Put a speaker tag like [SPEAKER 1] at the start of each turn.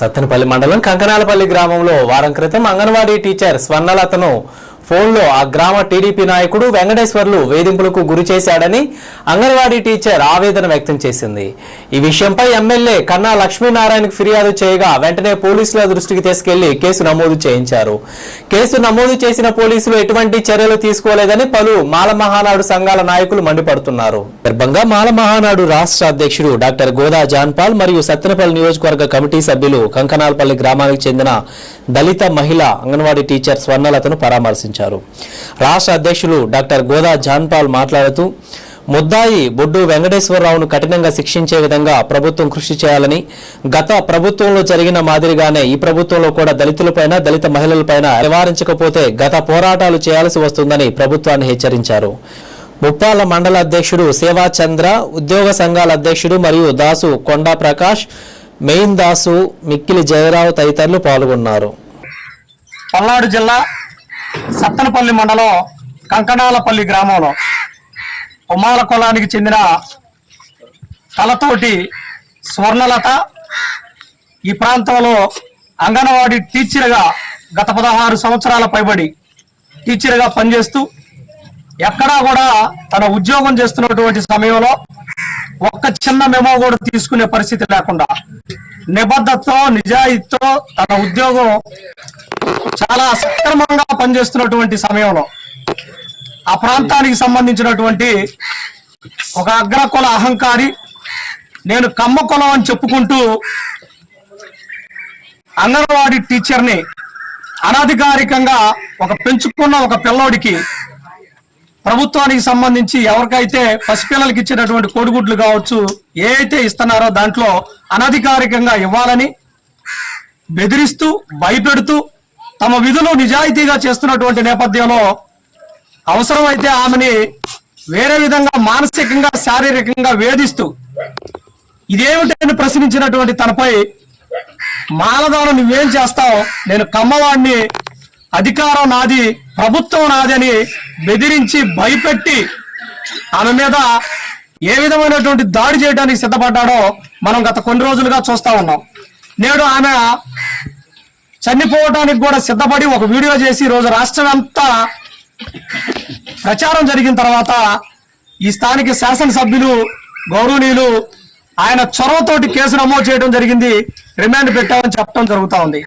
[SPEAKER 1] సత్తెనపల్లి మండలం కంకనాలపల్లి గ్రామంలో వారం క్రితం అంగన్వాడీ టీచర్ స్వర్ణలతను ఫోన్లో ఆ గ్రామ టీడీపీ నాయకుడు వెంకటేశ్వర్లు వేధింపులకు గురి చేశాడని అంగన్వాడీ టీచర్ ఆవేదన వ్యక్తం చేసింది. ఈ విషయంపై ఎమ్మెల్యే కన్నా లక్ష్మీనారాయణకు ఫిర్యాదు చేయగా వెంటనే పోలీసుల దృష్టికి తీసుకెళ్ళి కేసు నమోదు చేయించారు. కేసు నమోదు చేసిన పోలీసులు ఎటువంటి చర్యలు తీసుకోలేదని పలు మాల మహానాడు సంఘాల నాయకులు మండిపడుతున్నారు. గర్భంగా మాల మహానాడు రాష్ట్ర అధ్యక్షుడు డాక్టర్ గోదా జాన్పాల్ మరియు సత్తెనపల్లి నియోజకవర్గ కమిటీ సభ్యులు కంకనాలపల్లి గ్రామానికి చెందిన దళిత మహిళ అంగన్వాడీ టీచర్ స్వర్ణలతను పరామర్శించారు. రాష్ట్ర అధ్యక్షులు డాక్టర్ గోదా జాన్పాల్ మాట్లాడుతూ ముద్దాయి బొడ్డు వెంకటేశ్వరరావును కఠినంగా శిక్షించే విధంగా ప్రభుత్వం కృషి చేయాలని గత ప్రభుత్వంలో జరిగిన మాదిరిగానే ఈ ప్రభుత్వంలో కూడా దళితులపైన దళిత మహిళలపైన నివారించకపోతే గత పోరాటాలు చేయాల్సి వస్తుందని ప్రభుత్వాన్ని హెచ్చరించారు. ముప్పాల మండల అధ్యక్షుడు సేవా చంద్ర ఉద్యోగ సంఘాల అధ్యక్షుడు మరియు దాసు కొండా ప్రకాష్ మెయిన్ దాసు మిక్కిలి జయరావు తదితరులు పాల్గొన్నారు.
[SPEAKER 2] పల్నాడు జిల్లా సత్తనపల్లి మండలం కంకణాలపల్లి గ్రామంలో ఉమ్మాల కులానికి చెందిన తలతోటి స్వర్ణలత ఈ ప్రాంతంలో అంగన్వాడీ టీచర్గా గత పదహారు సంవత్సరాల పైబడి టీచర్గా పనిచేస్తూ ఎక్కడా కూడా తన ఉద్యోగం చేస్తున్నటువంటి సమయంలో ఒక్క చిన్న మెమో కూడా తీసుకునే పరిస్థితి లేకుండా నిబద్ధతతో నిజాయితీతో తన ఉద్యోగం చాలా సక్రమంగా పనిచేస్తున్నటువంటి సమయంలో ఆ ప్రాంతానికి సంబంధించినటువంటి ఒక అగ్రకుల అహంకారి నేను కమ్మ కులం అని చెప్పుకుంటూ అంగన్వాడీ టీచర్ని అనధికారికంగా ఒక పెంచుకున్న ఒక పిల్లోడికి ప్రభుత్వానికి సంబంధించి ఎవరికైతే పసిపిల్లలకి ఇచ్చినటువంటి కోడిగుడ్లు కావచ్చు ఏ అయితే ఇస్తున్నారో దాంట్లో అనధికారికంగా ఇవ్వాలని బెదిరిస్తూ భయపెడుతూ తమ విధులు నిజాయితీగా చేస్తున్నటువంటి నేపథ్యంలో అవసరమైతే ఆమెని వేరే విధంగా మానసికంగా శారీరకంగా వేధిస్తూ ఇదేమిటని ప్రశ్నించినటువంటి తనపై మాలదానం నువ్వేం చేస్తావు? నేను కమ్మవాడిని అధికారం నాది ప్రభుత్వం నాది అని బెదిరించి భయపెట్టి ఆమె మీద ఏ విధమైనటువంటి దాడి చేయడానికి సిద్ధపడ్డాడో మనం గత కొన్ని రోజులుగా చూస్తా ఉన్నాం. నేడు ఆమె చనిపోవడానికి కూడా సిద్ధపడి ఒక వీడియో చేసి రోజు రాష్ట్రం అంతా ప్రచారం జరిగిన తర్వాత ఈ స్థానిక శాసనసభ్యులు గౌరవనీయులు ఆయన చొరవతోటి కేసు నమోదు చేయడం జరిగింది. రిమాండ్ పెట్టామని చెప్పడం జరుగుతూ ఉంది.